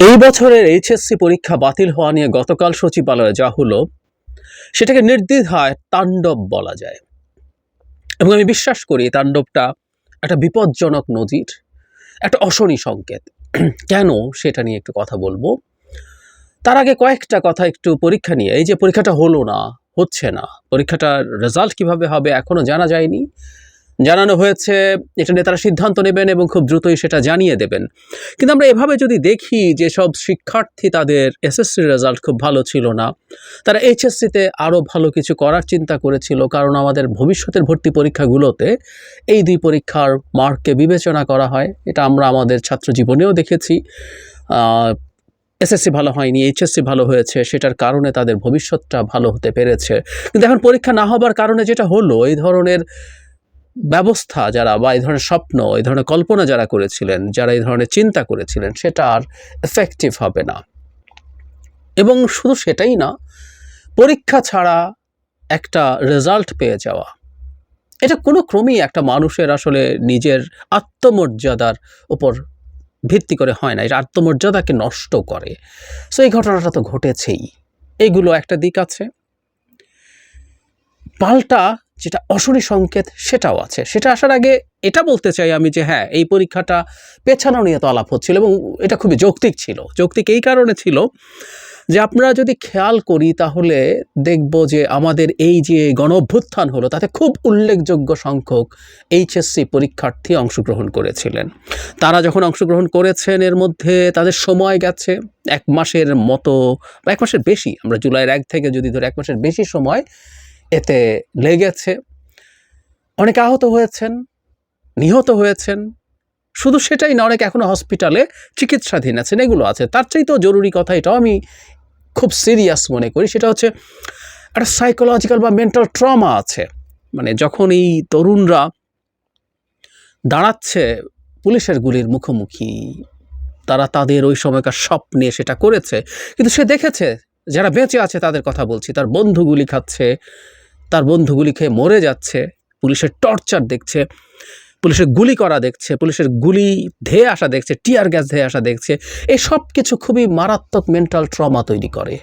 এই বছরের এইচএসসি পরীক্ষা বাতিল হওয়া নিয়ে গতকাল সচিবালয়ে যা হলো, সেটাকে নির্দ্বিধায় তাণ্ডব বলা যায়। এবং আমি বিশ্বাস করি তাণ্ডবটা একটা বিপজ্জনক নজির, একটা অশনি সংকেত। কেন সেটা নিয়ে একটু কথা বলব। তার আগে কয়েকটা কথা একটু পরীক্ষা নিয়ে। এই যে পরীক্ষাটা হলো না, হচ্ছে না, পরীক্ষাটার রেজাল্ট কীভাবে হবে এখনও জানা যায়নি। জানানো হয়েছে, এটা নিয়ে তারা সিদ্ধান্ত নেবেন এবং খুব দ্রুতই সেটা জানিয়ে দেবেন। কিন্তু আমরা এভাবে যদি দেখি যে সব শিক্ষার্থী তাদের এসএসসির রেজাল্ট খুব ভালো ছিল না, তারা এইচএসসিতে আরও ভালো কিছু করার চিন্তা করেছিল, কারণ আমাদের ভবিষ্যতের ভর্তি পরীক্ষাগুলোতে এই দুই পরীক্ষার মার্ককে বিবেচনা করা হয়, এটা আমরা আমাদের ছাত্র জীবনেও দেখেছি। এসএসসি ভালো হয়নি এইচএসসি ভালো হয়েছে, সেটার কারণে তাদের ভবিষ্যৎটা ভালো হতে পেরেছে। কিন্তু এখন পরীক্ষা না হবার কারণে যেটা হলো, এই ধরনের ব্যবস্থা যারা বা এই ধরনের স্বপ্ন, এই ধরনের কল্পনা যারা করেছিলেন, যারা এই ধরনের চিন্তা করেছিলেন, সেটা আর এফেক্টিভ হবে না। এবং শুধু সেটাই না, পরীক্ষা ছাড়া একটা রেজাল্ট পেয়ে যাওয়া, এটা কোনো ক্রমেই একটা মানুষের আসলে নিজের আত্মমর্যাদার উপর ভিত্তি করে হয় না। এটা আত্মমর্যাদাকে নষ্ট করে। সো এই ঘটনাটা তো ঘটেছেই। এইগুলো একটা দিক আছে। পাল্টা যেটা অশনি সংকেত, সেটাও আছে। সেটা আসার আগে এটা বলতে চাই আমি যে হ্যাঁ এই পরীক্ষাটা পেছানো নিয়ে তো আলাপ হচ্ছিল এবং এটা খুবই যৌক্তিক ছিল। যৌক্তিক এই কারণে ছিল যে আমরা যদি খেয়াল করি তাহলে দেখব যে আমাদের এই যে গণ অভ্যুত্থান হলো, তাতে খুব উল্লেখযোগ্য সংখ্যক এইচএসসি পরীক্ষার্থী অংশগ্রহণ করেছিলেন। তারা যখন অংশগ্রহণ করেছেন, এর মধ্যে তাদের সময় গেছে এক মাসের মতো বা এক মাসের বেশি। আমরা জুলাইয়ের এক থেকে যদি ধরে, এক মাসের বেশি সময় এতে লেগেছে। অনেকে আহত হয়েছেন, নিহত হয়েছেন। শুধু সেটাই না, অনেক এখনও হসপিটালে চিকিৎসাধীন আছেন, এগুলো আছে। তার চাইতেও জরুরি কথা এটাও আমি খুব সিরিয়াস মনে করি, সেটা হচ্ছে একটা সাইকোলজিক্যাল বা মেন্টাল ট্রমা আছে। মানে যখন এই তরুণরা দাঁড়াচ্ছে পুলিশের গুলির মুখোমুখি, তারা তাদের ওই সময়কার স্বপ্নে সেটা করেছে। কিন্তু সে দেখেছে, যারা বেঁচে আছে তাদের কথা বলছি, তার বন্ধুগুলি খাচ্ছে তার বন্ধুগুলি খেয়ে মরে যাচ্ছে, পুলিশের টর্চার দেখছে, পুলিশের গুলি করা দেখছে, পুলিশের গুলি ধেয়ে আসা দেখছে, টিয়ার গ্যাস ধেয়ে আসা দেখছে এই সব কিছু খুবই মারাত্মক মেন্টাল ট্রমা তৈরি করে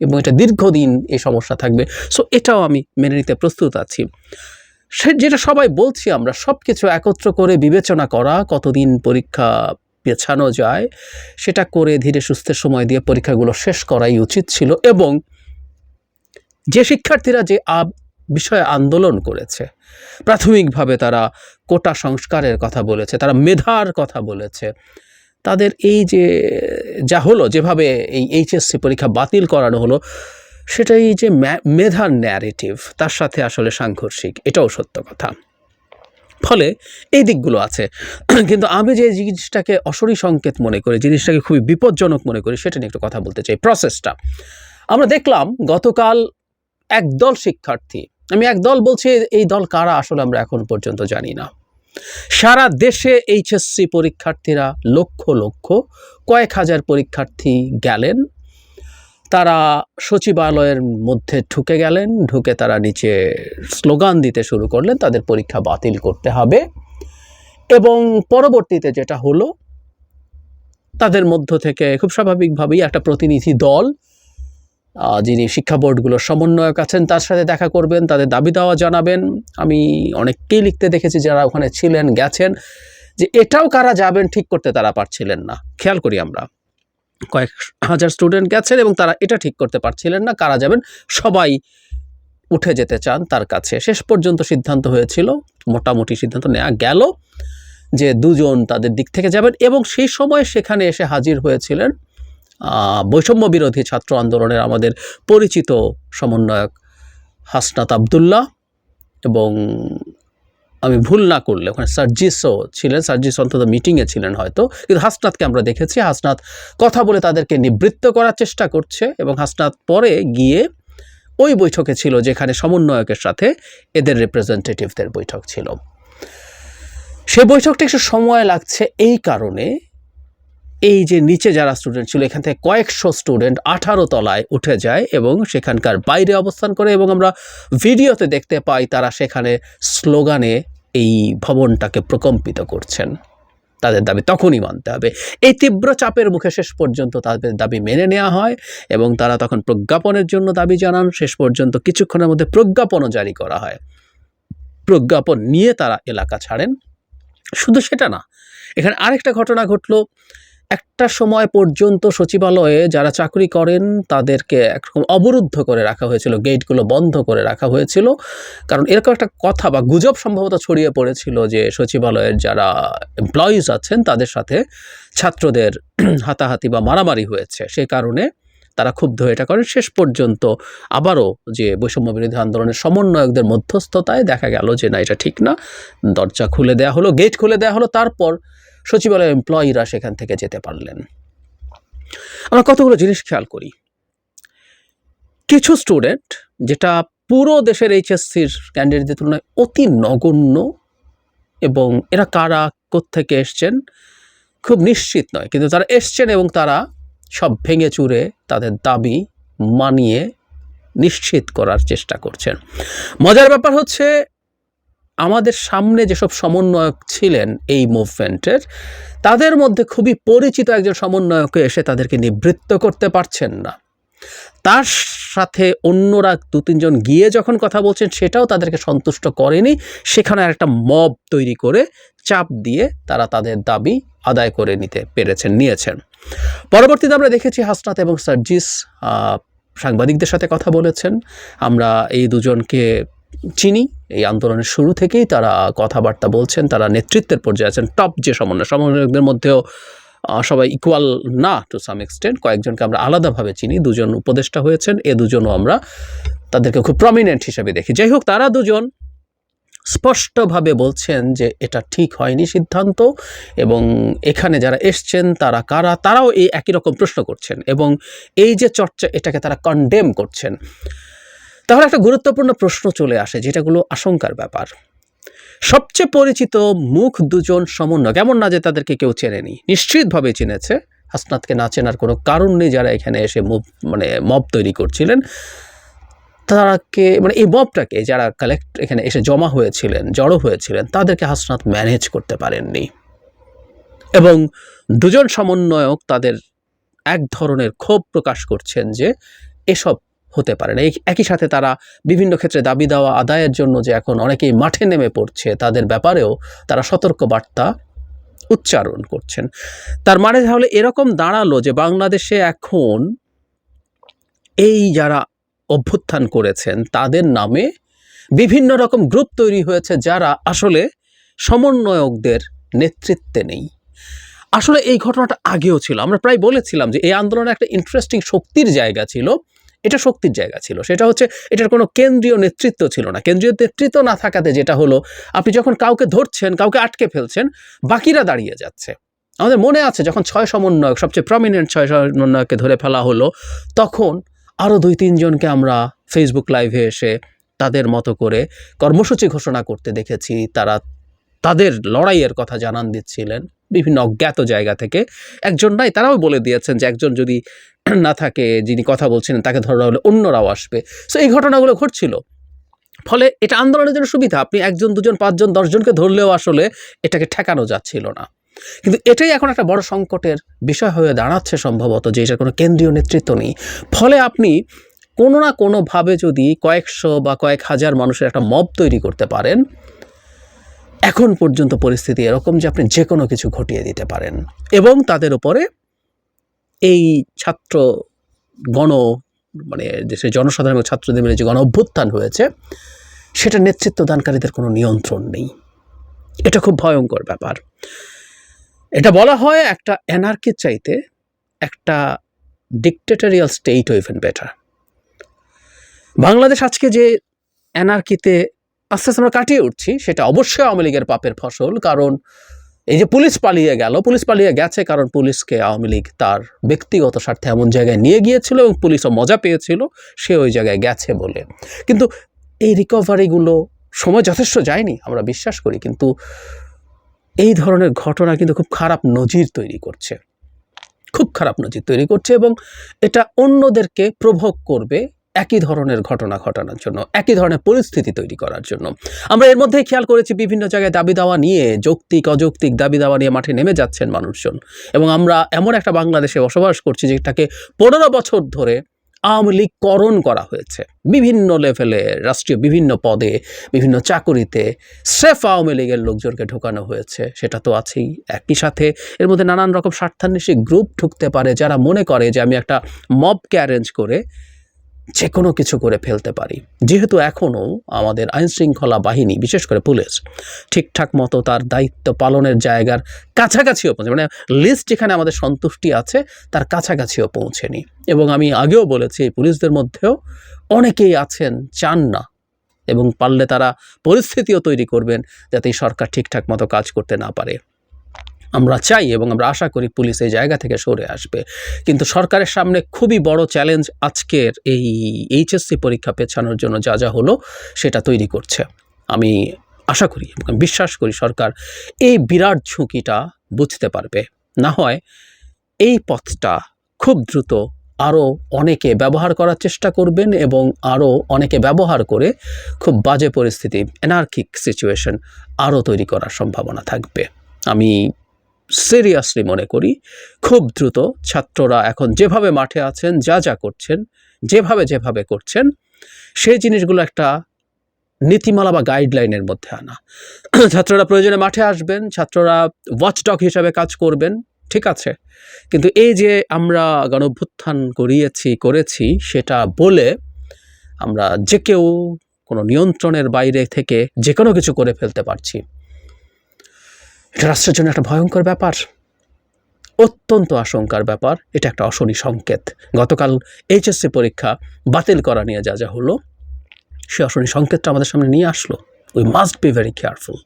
এবং এটা দীর্ঘদিন এই সমস্যা থাকবে। সো এটাও আমি মেনে নিতে প্রস্তুত আছি। সে, যেটা সবাই বলছি আমরা, সব কিছু একত্র করে বিবেচনা করা, কতদিন পরীক্ষা পেছানো যায়, সেটা করে ধীরে সুস্থের সময় দিয়ে পরীক্ষাগুলো শেষ করাই উচিত ছিল এবং যে শিক্ষার্থীরা যে আব বিষয়ে আন্দোলন করেছে, প্রাথমিকভাবে তারা কোটা সংস্কারের কথা বলেছে, তারা মেধার কথা বলেছে, তাদের এই যে, যা হলো, যেভাবে এই এইচএসসি পরীক্ষা বাতিল করানো হলো, সেটাই যে ম্যা- মেধার ন্যারেটিভ তার সাথে আসলে সাংঘর্ষিক, এটাও সত্য কথা। ফলে এই দিকগুলো আছে। কিন্তু আমি যে জিনিসটাকে অসরি সংকেত মনে করি, জিনিসটাকে খুবই বিপজ্জনক মনে করি, সেটা নিয়ে একটু কথা বলতে চাই। প্রসেসটা আমরা দেখলাম গতকাল একদল শিক্ষার্থী। আমি একদল বলছি, এই দল কারা আসলে আমরা এখন পর্যন্ত জানি না। সারা দেশে এইচএসসি পরীক্ষার্থীরা লক্ষ লক্ষ, কয়েক হাজার পরীক্ষার্থী গেলেন। তারা সচিবালয়ের মধ্যে ঢুকে গেলেন, ঢুকে তারা নিচে স্লোগান দিতে শুরু করলেন, তাদের পরীক্ষা বাতিল করতে হবে। এবং পরবর্তীতে যেটা হলো, তাদের মধ্য থেকে খুব স্বাভাবিকভাবেই একটা প্রতিনিধি দল যিনি শিক্ষা বোর্ডগুলোর সমন্বয়ক আছেন, তার সাথে দেখা করবেন, তাদের দাবি দাওয়া জানাবেন। আমি অনেককেই লিখতে দেখেছি যারা ওখানে ছিলেন, গেছেন, যে এটাও কারা যাবেন, ঠিক করতে তারা পারছিলেন না। খেয়াল করি আমরা। কয়েক হাজার স্টুডেন্ট গেছেন এবং তারা এটা ঠিক করতে পারছিলেন না, কারা যাবেন, সবাই উঠে যেতে চান তার কাছে। শেষ পর্যন্ত সিদ্ধান্ত হয়েছিল, মোটামুটি সিদ্ধান্ত নেওয়া গেল যে দুজন তাদের দিক থেকে যাবেন এবং সেই সময় সেখানে এসে হাজির হয়েছিলেন বৈষম্য বিরোধী ছাত্র আন্দোলনের আমাদের পরিচিত সমন্বয়ক হাসনাত আবদুল্লাহ এবং আমি ভুল না করলে ওখানে সার্জিসও ছিলেন, সার্জিস অন্তত মিটিংয়ে ছিলেন হয়তো, কিন্তু হাসনাতকে আমরা দেখেছি। হাসনাত কথা বলে তাদেরকে নিবৃত্ত করার চেষ্টা করছে এবং হাসনাত পরে গিয়ে ওই বৈঠকে ছিল যেখানে সমন্বয়কের সাথে এদের রিপ্রেজেন্টেটিভদের বৈঠক ছিল। সেই বৈঠকটা একটু সময় লাগছে এই কারণে এই যে নিচে যারা স্টুডেন্ট ছিল, এখান থেকে কয়েকশো স্টুডেন্ট আঠারো তলায় উঠে যায় এবং সেখানকার বাইরে অবস্থান করে এবং আমরা ভিডিওতে দেখতে পাই তারা সেখানে স্লোগানে এই ভবনটাকে প্রকম্পিত করছেন। তাদের দাবি তখনই মানতে হবে। এই তীব্র চাপের মুখে শেষ পর্যন্ত তাদের দাবি মেনে নেওয়া হয় এবং তারা তখন প্রজ্ঞাপনের জন্য দাবি জানান। শেষ পর্যন্ত কিছুক্ষণের মধ্যে প্রজ্ঞাপনও জারি করা হয়। প্রজ্ঞাপন নিয়ে তারা এলাকা ছাড়েন। শুধু সেটা না, এখানে আরেকটা ঘটনা ঘটলো। একটা সময় পর্যন্ত সচিবালয়ে যারা চাকরি করেন, তাদেরকে একরকম অবরুদ্ধ করে রাখা হয়েছিল, গেটগুলো বন্ধ করে রাখা হয়েছিল। কারণ এরকম একটা কথা বা গুজব সম্ভবত ছড়িয়ে পড়েছিল যে সচিবালয়ের যারা এমপ্লয়িজ আছেন, তাদের সাথে ছাত্রদের হাতাহাতি বা মারামারি হয়েছে। সেই কারণে তারা ক্ষুব্ধ এটা করেন। শেষ পর্যন্ত আবারও যে বৈষম্য বিরোধী আন্দোলনের সমন্বয়কদের মধ্যস্থতায় দেখা গেল যে না, এটা ঠিক না। দরজা খুলে দেওয়া হলো, গেট খুলে দেওয়া হলো, তারপর সচিবালয়ের এমপ্লয়িরা সেখান থেকে যেতে পারলেন। আমরা কতগুলো জিনিস খেয়াল করি? কিছু স্টুডেন্ট যেটা পুরো দেশের এইচএসসির ক্যান্ডিডেটদের তুলনায় অতি নগণ্য, এবং এরা কারা থেকে এসছেন, খুব নিশ্চিত নয়। কিন্তু তারা এসছেন এবং তারা সব ভেঙে চুরে তাদের দাবি মানিয়ে নিশ্চিত করার চেষ্টা করছেন। মজার ব্যাপার হচ্ছে আমাদের সামনে যেসব সমন্বয়ক ছিলেন এই মুভমেন্টের, তাদের মধ্যে খুবই পরিচিত একজন সমন্বয়কে এসে তাদেরকে নিবৃত্ত করতে পারছেন না। তার সাথে অন্যরা দু তিনজন গিয়ে যখন কথা বলছেন, সেটাও তাদেরকে সন্তুষ্ট করেনি। সেখানে একটা মব তৈরি করে চাপ দিয়ে তারা তাদের দাবি আদায় করে নিতে পেরেছেন, নিয়েছেন। পরবর্তীতে আমরা দেখেছি হাসনাত এবং সার্জিস সাংবাদিকদের সাথে কথা বলেছেন। আমরা এই দুজনকে চিনি। এই আন্দোলনের শুরু থেকেই তারা কথাবার্তা বলছেন, তারা নেতৃত্বের পর্যায়ে আছেন। টপ যে সমন্বয়, সমন্বয়কদের মধ্যেও সবাই ইকুয়াল না টু সাম এক্সটেন্ট কয়েকজনকে আমরা আলাদাভাবে চিনি, দুজন উপদেষ্টা হয়েছেন, এ দুজনও আমরা তাদেরকে খুব প্রমিনেন্ট হিসেবে দেখি। যাই হোক, তারা দুজন স্পষ্টভাবে বলছেন যে এটা ঠিক হয়নি সিদ্ধান্ত এবং এখানে যারা এসছেন, তারা কারা, তারাও এই একই রকম প্রশ্ন করছেন এবং এই যে চর্চা, এটাকে তারা কন্ডেম করছেন। তাহলে একটা গুরুত্বপূর্ণ প্রশ্ন চলে আসে যেটাগুলো আশঙ্কার ব্যাপার। সবচেয়ে পরিচিত মুখ দুজন সমন্বয় কেমন না যে তাদেরকে কেউ চেনেনি, নিশ্চিতভাবে চিনেছে। হাসনাতকে না চেনার কোনো কারণ নেই যারা এখানে এসে মুভ মানে মব তৈরি করছিলেন। তারাকে মানে এই মবটাকে যারা কালেক্ট এখানে এসে জমা হয়েছিলেন, জড়ো হয়েছিলেন, তাদেরকে হাসনাত ম্যানেজ করতে পারেননি। এবং দুজন সমন্বয়ক তাদের এক ধরনের ক্ষোভ প্রকাশ করছেন যে, এসব হতে পারে না। একই সাথে তারা বিভিন্ন ক্ষেত্রে দাবি দেওয়া আদায়ের জন্য যে এখন অনেকেই মাঠে নেমে পড়ছে, তাদের ব্যাপারেও তারা সতর্ক বার্তা উচ্চারণ করছেন। তার মানে তাহলে এরকম দাঁড়াল যে বাংলাদেশে এখন এই যারা অভ্যুত্থান করেছেন, তাদের নামে বিভিন্ন রকম গ্রুপ তৈরি হয়েছে যারা আসলে সমন্বয়কদের নেতৃত্বে নেই। আসলে এই ঘটনাটা আগেও ছিল। আমরা প্রায় বলেছিলাম যে এই আন্দোলনে একটা ইন্টারেস্টিং শক্তির জায়গা ছিল। এটা শক্তির জায়গা ছিল। সেটা হচ্ছে এটার কোনো কেন্দ্রীয় নেতৃত্ব ছিল না। কেন্দ্রীয় নেতৃত্ব না থাকাতে যেটা হলো, আপনি যখন কাউকে ধরছেন, কাউকে আটকে ফেলছেন, বাকিরা দাঁড়িয়ে যাচ্ছে। আমাদের মনে আছে, যখন ছয় সমন্বয়ক, সবচেয়ে প্রমিনেন্ট ছয় সমন্বয়ককে ধরে ফেলা হলো, তখন আরও দুই তিনজনকে আমরা ফেসবুক লাইভে এসে তাদের মতো করে কর্মসূচি ঘোষণা করতে দেখেছি। তারা তাদের লড়াইয়ের কথা জানান দিচ্ছিলেন। বিভিন্ন অজ্ঞাত জায়গা থেকে একজন নাই, তারাও বলে দিয়েছেন যে একজন যদি না থাকে, যিনি কথা বলছিলেন, তাকে ধরা হলে অন্যরাও আসবে। সো এই ঘটনাগুলো ঘটছিল। ফলে এটা আন্দোলনের জন্য সুবিধা, আপনি একজন, দুজন, পাঁচজন, দশজনকে ধরলেও আসলে এটাকে ঠেকানো যাচ্ছিল না। কিন্তু এটাই এখন একটা বড় সংকটের বিষয় হয়ে দাঁড়াচ্ছে সম্ভবত, যে এটা কোনো কেন্দ্রীয় নেতৃত্ব নেই। ফলে আপনি কোনো না কোনোভাবে যদি কয়েকশো বা কয়েক হাজার মানুষের একটা মব তৈরি করতে পারেন এখন পর্যন্ত পরিস্থিতি এরকম যে আপনি যে কোনো কিছু ঘটিয়ে দিতে পারেন। এবং তাদের উপরে এই ছাত্র গণ মানে দেশের জনসাধারণ ছাত্রদের মিলে যে গণ অভ্যুত্থান হয়েছে, সেটা নেতৃত্ব দানকারীদের কোনো নিয়ন্ত্রণ নেই। এটা খুব ভয়ঙ্কর ব্যাপার। এটা বলা হয় একটা অ্যানার্কির চাইতে একটা dictatorial state even better Bangladesh আজকে যে অ্যানার্কিতে আস্তে আস্তে আমরা কাটিয়ে উঠছি। সেটা অবশ্যই আওয়ামী লীগের পাপের ফসল, কারণ এই যে পুলিশ পালিয়ে গেল, পুলিশ পালিয়ে গেছে কারণ পুলিশকে আওয়ামী লীগ তার ব্যক্তিগত স্বার্থে এমন জায়গায় নিয়ে গিয়েছিল এবং পুলিশও মজা পেয়েছিল, সে ওই জায়গায় গেছে বলে। কিন্তু এই রিকভারিগুলো সময় যথেষ্ট যায়নি, আমরা বিশ্বাস করি, কিন্তু এই ধরনের ঘটনা কিন্তু খুব খারাপ নজির তৈরি করছে। খুব খারাপ নজির তৈরি করছে এবং এটা অন্যদেরকে প্রভোগ করবে একই ধরনের ঘটনা ঘটানোর জন্য, একই ধরনের পরিস্থিতি তৈরি করার জন্য। আমরা এর মধ্যেই খেয়াল করেছি বিভিন্ন জায়গায় দাবি দাওয়া নিয়ে যৌক্তিক, অযৌক্তিক দাবি দাওয়া নিয়ে মাঠে নেমে যাচ্ছেন মানুষজন। এবং আমরা এমন একটা বাংলাদেশে বসবাস করছি যেটাকে পনেরো বছর ধরে আওয়ামী লীগকরণ করা হয়েছে। বিভিন্ন লেভেলে, রাষ্ট্রীয় বিভিন্ন পদে, বিভিন্ন চাকুরিতে স্রেফ আওয়ামী লীগের লোকজনকে ঢোকানো হয়েছে। সেটা তো আছেই, একই সাথে এর মধ্যে নানান রকম স্বার্থান্বেষী গ্রুপ ঢুকতে পারে, যারা মনে করে যে আমি একটা মবকে অ্যারেঞ্জ করে যে কোনো কিছু করে ফেলতে পারি। যেহেতু এখনও আমাদের আইনশৃঙ্খলা বাহিনী, বিশেষ করে পুলিশ, ঠিকঠাক মতো তার দায়িত্ব পালনের জায়গার কাছাকাছিও পৌঁছে মানে লিস্ট যেখানে আমাদের সন্তুষ্টি আছে, তার কাছাকাছিও পৌঁছেনি। এবং আমি আগেও বলেছি, পুলিশদের মধ্যেও অনেকেই আছেন, চান না। এবং পারলে তারা পরিস্থিতিও তৈরি করবেন, যাতে সরকার ঠিকঠাক মতো কাজ করতে না পারে। আমরা চাই এবং আমরা আশা করি পুলিশ এই জায়গা থেকে সরে আসবে। কিন্তু সরকারের সামনে খুবই বড় চ্যালেঞ্জ আজকের এই এইচএসসি পরীক্ষা পেছানোর জন্য যা যা হলো, সেটা তৈরি করছে। আমি আশা করি বিশ্বাস করি সরকার এই বিরাট ঝুঁকিটা বুঝতে পারবে। না হয় এই পথটা খুব দ্রুত আরও অনেকে ব্যবহার করার চেষ্টা করবেন এবং আরও অনেকে ব্যবহার করে খুব বাজে পরিস্থিতি এনার্কিক সিচুয়েশন আরও তৈরি করার সম্ভাবনা থাকবে। আমি সিরিয়াসলি মনে করি, খুব দ্রুত ছাত্ররা এখন যেভাবে মাঠে আছেন, যা যা করছেন, যেভাবে যেভাবে করছেন, সেই জিনিসগুলো একটা নীতিমালা বা গাইডলাইনের মধ্যে আনা। ছাত্ররা প্রয়োজনে মাঠে আসবেন, ছাত্ররা ওয়াচডগ হিসাবে কাজ করবেন, ঠিক আছে। কিন্তু এই যে আমরা গণভ্যুত্থান করিয়েছি, করেছি, সেটা বলে আমরা যে কেউ কোনো নিয়ন্ত্রণের বাইরে থেকে যে কোনো কিছু করে ফেলতে পারছি। এটা রাষ্ট্রের জন্য একটা ভয়ঙ্কর ব্যাপার। অত্যন্ত আশঙ্কার ব্যাপার। এটা একটা অশনি সংকেত। গতকাল এইচএসসি পরীক্ষা বাতিল করা নিয়ে যা যা হলো, সে অশনি সংকেতটা আমাদের সামনে নিয়ে আসলো। We must be very careful